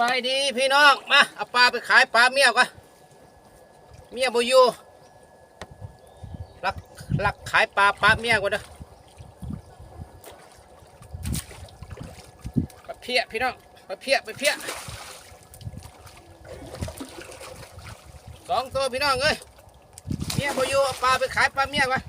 บายดีพี่น้อง มาเอาปลาไปขายปลาเมียก่อนเมียบอยู่ลักลักขายปลาปลาเมียก่อนเด้อปลาเพี้ยพี่น้องปลาเพี้ยปลาเพี้ยสองตัวพี่น้องเอ้ยเมียบอยู่เอาปลาไปขายปลาเมียก่อน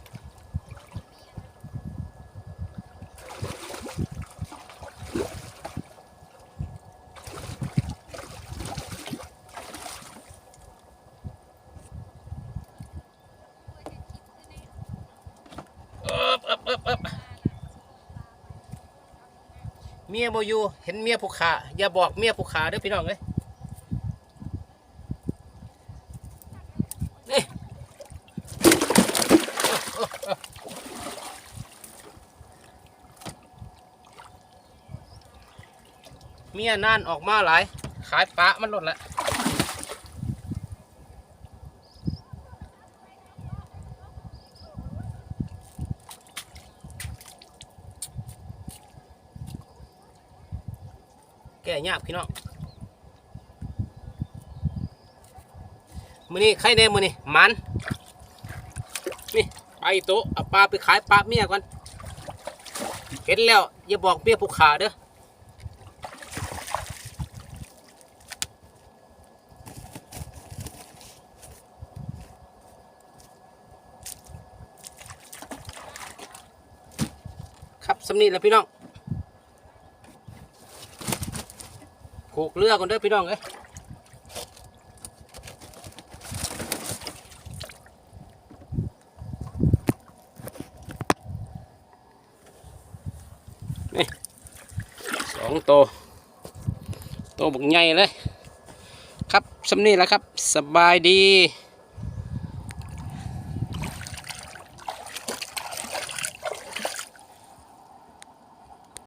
เอิบเอิบเอิบเอิบ เมียบอยู่เห็นเมียผูกขาอย่าบอกเมียผูกขาเด้อพี่น้องเลยนี่เมียนั่นออกมาหลาย ขายปลามันหลดละ ก่ยากพี่น้องมือนี้ใครแน่มือนี้มันนี่ไปโต๊ะเอาปลาไปขายปลาเมียก่อนเห็นแล้วอย่าบอกเมียผู้ขาเด้อครับสำนีแล้วพี่น้อง ผูกเรือก่อนเด้อพี่น้องเอ้ยนี่สองโตโตบุกใหญ่เลย ครับสำนีแล้วครับ สบายดี